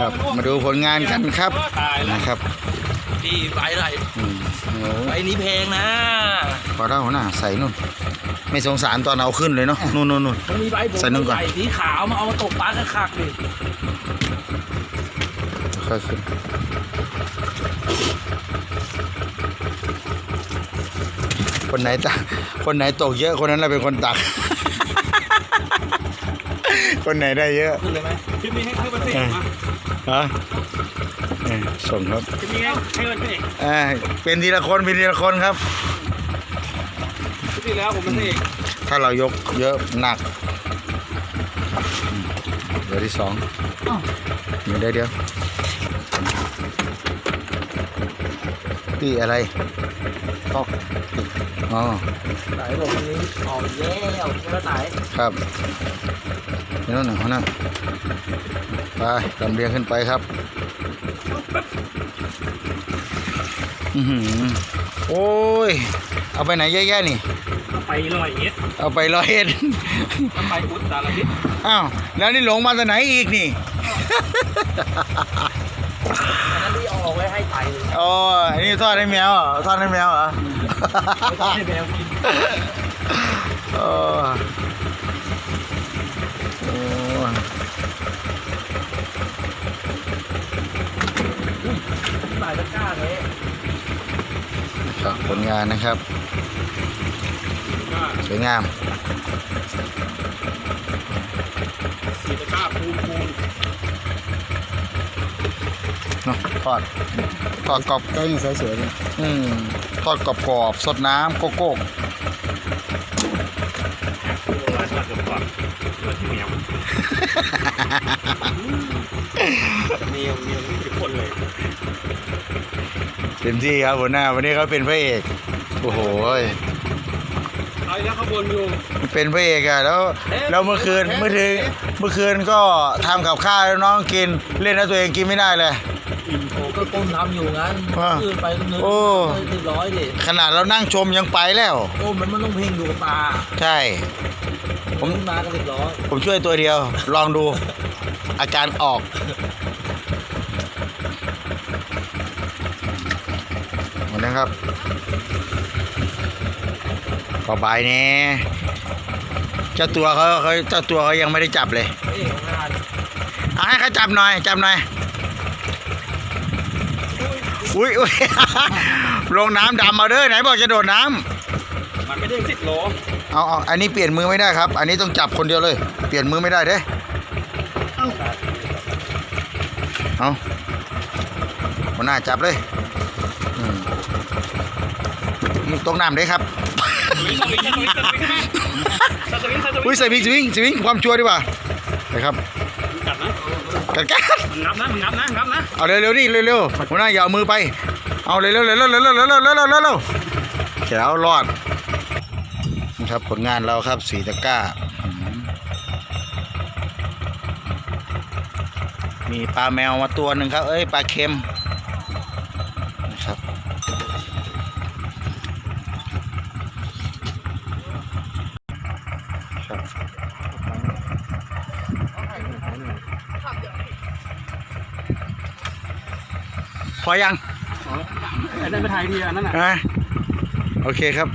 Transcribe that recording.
ครับมาดูผลงานกันครับตายแล้วนะครับพี่ใบอะไรอืมโอ้ใบนี้แพงนะ พอได้หัวหน้าใส่นู่น ไม่สงสารตอนเอาขึ้นเลยเนาะนู่นนู่นนู่น มันมีใบผมใส่นุ่นก่อนใส่สีขาวมาเอามาตกปลากระคักดิค่อยขึ้นคนไหนตักคนไหนตกเยอะคนนั้นแหละเป็นคนตัก คนไหนได้เยอะ ขึ้นเลยไหม คลิปนี้ให้ให้วันเสกมาฮะเออส่งครับคลิปนี้ให้ให้วันเสกอ่าเป็นทีละคนเป็นทีละคนครับคลิปที่แล้วผมวันเสกถ้าเรายกเยอะหนักอืมเดี๋ยวที่สองเดี๋ยวเดี๋ยวเดี๋ยวพี่อะไรตอกอ๋อไหนบอกวันนี้ออกแล้วใช่ไหมไหนครับ นี่นู่นหนึ่งเขานั่นไปลำเลียงขึ้นไปครับอือหือโอ้ย เอาไปไหนเยอะแยะนี่ไปลอยเอ็ด เอาไปร้อยเอ็ดไปอุตรดิตถ์อ้าว แล้วนี่หลงมาจากไหนอีกนี่อันนั้นที่เอาออกไว้ให้ไต่เลยโอ้ยอันนี้ทอดให้แมวเหรอทอดให้แมวเหรอไม่ต้องให้แมวกิน โอ้โอ้ย ใส่ตะกร้าเลย ครับผลงานนะครับก็สวยงามสีตะกร้าปูนปูนเนาะทอดทอดกรอบก็ยังสวยๆเลยอืมทอดกรอบกรอบๆสดน้ำโกโก้ปูนลายทอดกับก่อนเกิดที่เหนียวเหนียวเหนียวทุกคนเลย เต็มที่ครับหัวหน้าวันนี้เขาเป็นพระเอกโอ้โหยเอาอีกแล้วข้างบนอยู่เป็นพระเอกอะแล้วแล้วเมื่อคืนเมื่อคืนเมื่อคืนก็ทำกับข้าวให้น้องกินเล่นแล้วตัวเองกินไม่ได้เลยอิ่มโตก็ก้มทำอยู่งั้นว่าขึ้นไปนึงโอ้ เรียบร้อยดิขนาดเรานั่งชมยังไปแล้ว โอ้มันมันต้องเพ่งดูกับตาใช่ ผม ขึ้นมาก็เรียบร้อยผมช่วยตัวเดียว ลองดู อาการออกหมด นะครับต่อไปนี่เจ้าตัวเขาเขาเจ้าตัวเขายังไม่ได้จับเลยเอ้ยของงานเอาให้เขาจับหน่อย จับหน่อย อุ้ยอุ้ยลงน้ำดำมาเด้อไหนบอกจะโดดน้มันไม่ได้สิบโลำเอาเอาอันนี้เปลี่ยนมือไม่ได้ครับ อันนี้ต้องจับคนเดียวเลย เปลี่ยนมือไม่ได้เด้เอาหัวหน้าจับเลย อืม ตรงน้ำได้ครับอุ้ยใส่พริกสวิงสวิงความชัวร์ดีกว่านะครับกัดกัดงับนะงับนะงับนะเอาเร็วๆนี่เร็วๆหัวหน้าอย่าเอามือไป เอาเร็วๆเร็วๆเร็วๆเร็วๆเร็วๆเร็วๆแขวรอดนะครับผลงานเราครับสีตะก้า มีปลาแมวมาตัวหนึ่งครับ เอ้ยปลาเค็มนะครับ พอยังไอ้นั่นไปถ่ายทีอันนั้นน่ะ อะโอเคครับ